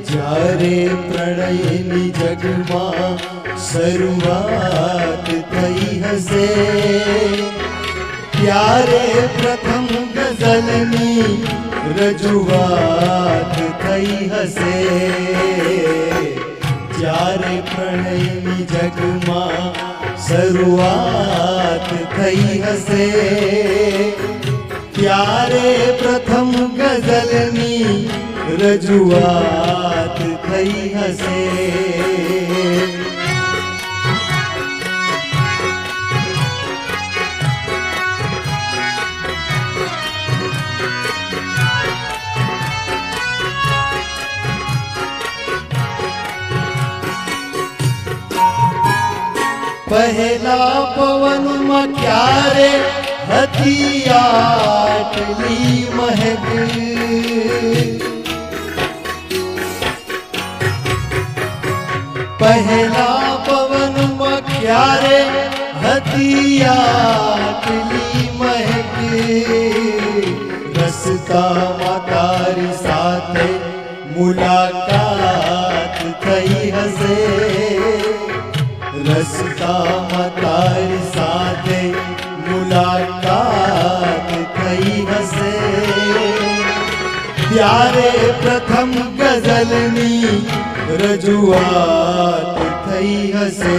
જ્યારે પ્રણયની જગમાં શરૂઆત થઈ હશે ત્યારે પ્રથમ ગઝલની રજૂઆત થઈ હશે જ્યારે પ્રણયની જગમાં શરૂઆત થઈ હશે ત્યારે પ્રથમ ગઝલની રજૂઆત થઈ હશે પહેલા પવનમાં ક્યારે હતી આટલી મહેક પહેલા પવનમાં ક્યારે હતી આટલી મહેક? રસ્તામાં તારી સાથે મુલાકાત થઈ હશે. રસ્તામાં તારી ત્યારે પ્રથમ ગઝલની રજૂઆત થઈ હશે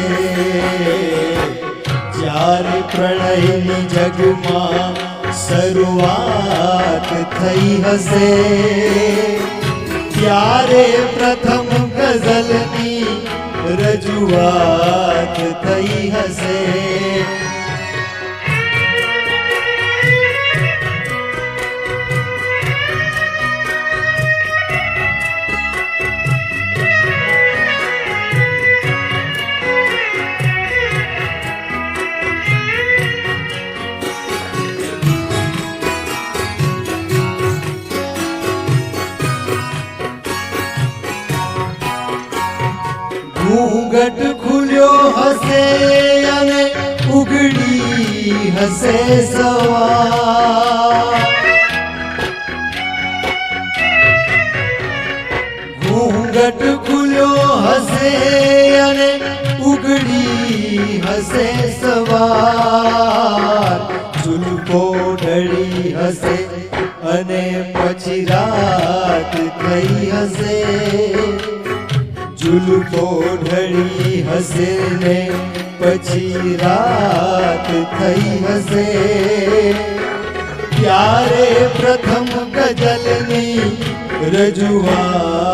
જ્યારે પ્રણયની જગમાં શરૂઆત થઈ હશે ત્યારે પ્રથમ ગઝલની રજૂઆત ઘૂંઘટ ખુલ્યો હશે અને ઉગડી હશે સવાર. ઘૂંઘટ ખુલ્યો હશે અને ઉગડી હશે સવાર. જુલ્ફો ઢળી હશે અને પછી રાત થઈ હશે. જુલ્ફો ઢળી હશે ને પછી રાત થઈ હશે ત્યારે પ્રથમ ગઝલની રજૂઆત